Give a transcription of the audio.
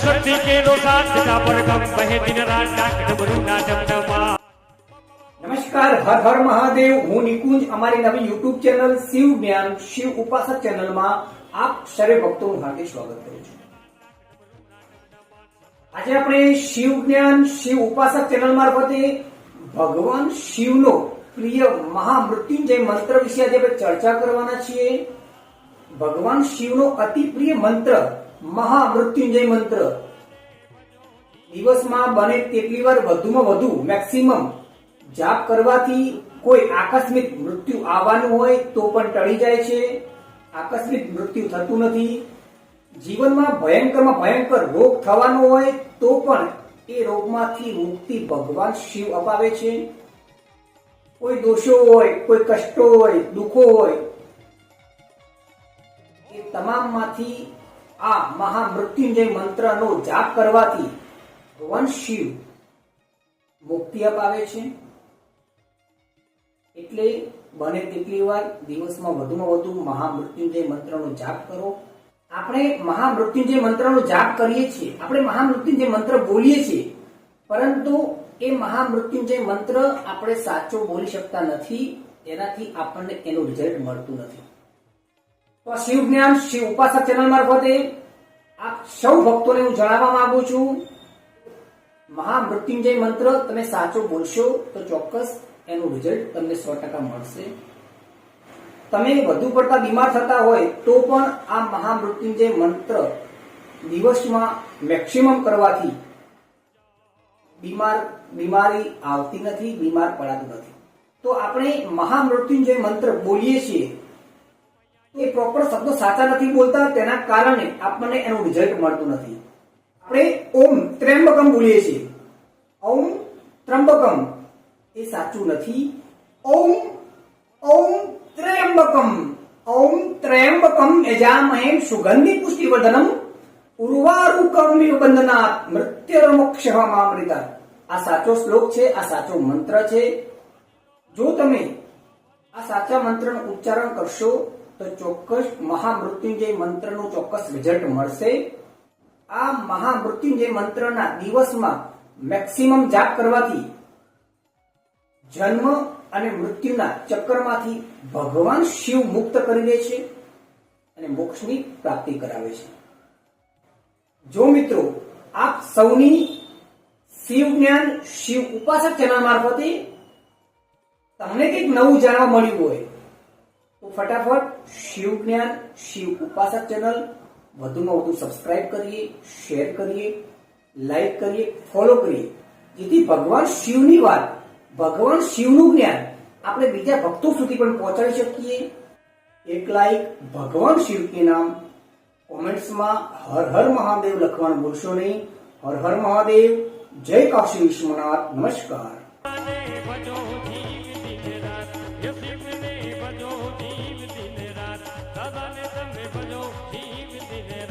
સરસ્વતી કેરો સાથ पर गम કહે दिन रात डाक डबरू ना डबडबा નમસ્કાર, હર હર મહાદેવ. હું નિકુંજ, અમારી નવી યુટ્યુબ ચેનલ શિવ જ્ઞાન, શિવ ઉપાસક ચેનલમાં આપ સર્વે ભક્તોનું હાર્દિક સ્વાગત કરું છું. આજે આપણે શિવ જ્ઞાન, શિવ ઉપાસક ચેનલ મારફતે ભગવાન શિવનો પ્રિય મહામૃત્યુંજય મંત્ર વિશે આજે આપણે ચર્ચા કરવાના છીએ. ભગવાન શિવનો અતિ પ્રિય મંત્ર મહામૃત્યુંજય મંત્ર. દિવસમાં બને તેટલી વાર વધુમાં વધુ મેક્સિમમ જાપ કરવાથી કોઈ આકસ્મિક મૃત્યુ આવવાનું હોય તો પણ ટળી જાય છે. આકસ્મિક મૃત્યુ થતું નથી. જીવનમાં ભયંકરમાં ભયંકર રોગ થવાનો હોય તો પણ એ રોગમાંથી મુક્તિ ભગવાન શિવ અપાવે છે. કોઈ દોષો હોય, કોઈ કષ્ટો હોય, દુઃખો હોય, એ તમામમાંથી આ મહામૃત્યુંજય મંત્રનો જાપ કરવાથી ભગવાન શિવ મુક્તિ અપાવે છે. એટલે બને તેટલી વાર દિવસમાં વધુમાં વધુ મહામૃત્યુંજય મંત્રનો જાપ કરો. આપણે મહામૃત્યુંજય મંત્રનો જાપ કરીએ છીએ. આપણે મહામૃત્યુંજય મંત્ર બોલીએ છીએ. પરંતુ એ મહામૃત્યુંજય મંત્ર આપણે સાચો બોલી શકતા નથી. તેનાથી આપણને એનું રિઝલ્ટ મળતું નથી. તો શિવ જ્ઞાન, શિવ ઉપાસક ચેનલ મારફતે આપ સૌ ભક્તોને હું જણાવવા માંગુ છું. મહામૃત્યુંજય મંત્ર તમે સાચો બોલશો તો ચોક્કસ એનું રિઝલ્ટ તમને સો ટકા મળશે. તમે વધુ પડતા બીમાર થતા હોય તો પણ આ મહામૃત્યુંજય મંત્ર દિવસમાં મેક્સિમમ કરવાથી બીમાર, બીમારી આવતી નથી, બીમાર પડાતું નથી. તો આપણે મહામૃત્યુંજય મંત્ર બોલીએ છીએ. એ પ્રોપર શબ્દો સાચા નથી બોલતા, તેના કારણે આપણને એનું રિઝલ્ટ મળતું નથી. આપણે ઓમ ત્રેમ્બકમ બોલીએ છીએ. ઓમ ત્રંબકમ એ સાચું નથી. ઓમ ઓમ ત્ર્યંબકમ. ઓમ ત્ર્યંબકમ યજામહેમ સુગંધિ પુષ્ટિવર્ધનમ ઉર્વારુકમ બંધનાત મૃત્યુર્મોક્ષ મામૃતા આ સાચો શ્લોક છે, આ સાચો મંત્ર છે. જો તમે આ સાચા મંત્રનું ઉચ્ચારણ કરશો તો ચોક્કસ મહામૃત્યુંજય મંત્રનું ચોક્કસ રિઝલ્ટ મળશે. આ મહામૃત્યુંજય મંત્રના દિવસમાં મેક્સિમમ જાપ કરવાથી જન્મ અને મૃત્યુના ચક્રમાંથી ભગવાન શિવ મુક્ત કરી દે છે અને મોક્ષની પ્રાપ્તિ કરાવે છે. જો મિત્રો, આપ સૌની શિવ જ્ઞાન, શિવ ઉપાસક ચેનલ મારફતે તમને કંઈક નવું જાણવા મળ્યું હોય તો ફટાફટ શિવ જ્ઞાન શિવ ઉપાસક ચેનલ વધુમાં વધુ સબસ્ક્રાઇબ કરીએ શેર કરીએ લાઈક કરીએ ફોલો કરીએ. જેથી ભગવાન શિવની વાત, ભગવાન શિવનું જ્ઞાન આપણે બીજા ભક્તો સુધી પણ પહોંચાડી શકીએ. એક લાઈક ભગવાન શિવ કે નામ. કોમેન્ટ્સમાં હર હર મહાદેવ લખવાનું ભૂલશો નહીં. હર હર મહાદેવ. જય કાશી વિશ્વનાથ. નમસ્કાર. ભજો જી